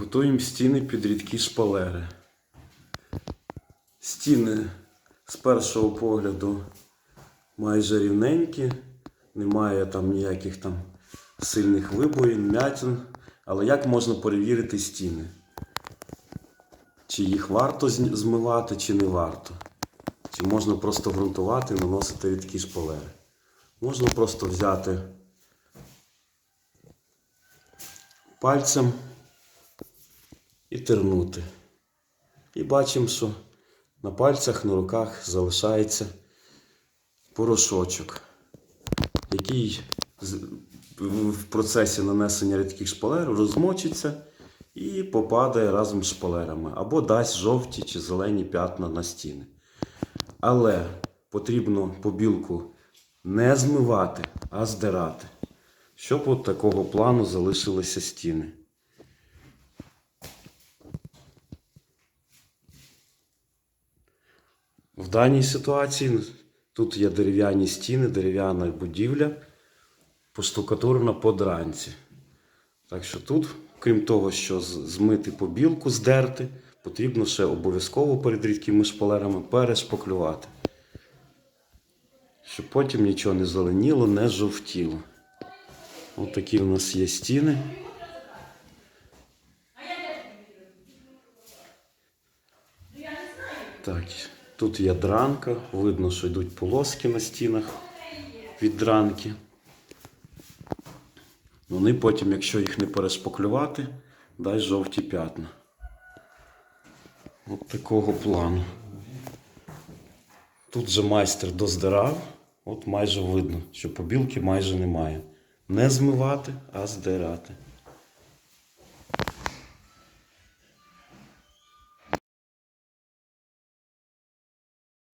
Готуємо стіни під рідкі шпалери. Стіни з першого погляду майже рівненькі, немає там ніяких там сильних вибоїн, м'ятин. Але як можна перевірити стіни? Чи їх варто змивати, чи не варто? Чи можна просто ґрунтувати і наносити рідкі шпалери? Можна просто взяти пальцем і тернути. І бачимо, що на пальцях, на руках залишається порошочок, який в процесі нанесення рідких шпалер розмочиться і попадає разом з шпалерами, або дасть жовті чи зелені п'ятна на стіни. Але потрібно побілку не змивати, а здирати, щоб от такого плану залишилися стіни. В даній ситуації тут є дерев'яні стіни, дерев'яна будівля, поштукатурена по дранці. Так що тут, крім того, що змити побілку, здерти, потрібно ще обов'язково перед рідкими шпалерами перешпаклювати. Щоб потім нічого не зеленіло, не жовтіло. Ось такі у нас є стіни. Так, тут є дранка, видно, що йдуть полоски на стінах від дранки. Вони потім, якщо їх не перешпаклювати, дасть жовті п'ятна. От такого плану. Тут же майстер доздирав, от майже видно, що побілки майже немає. Не змивати, а здирати.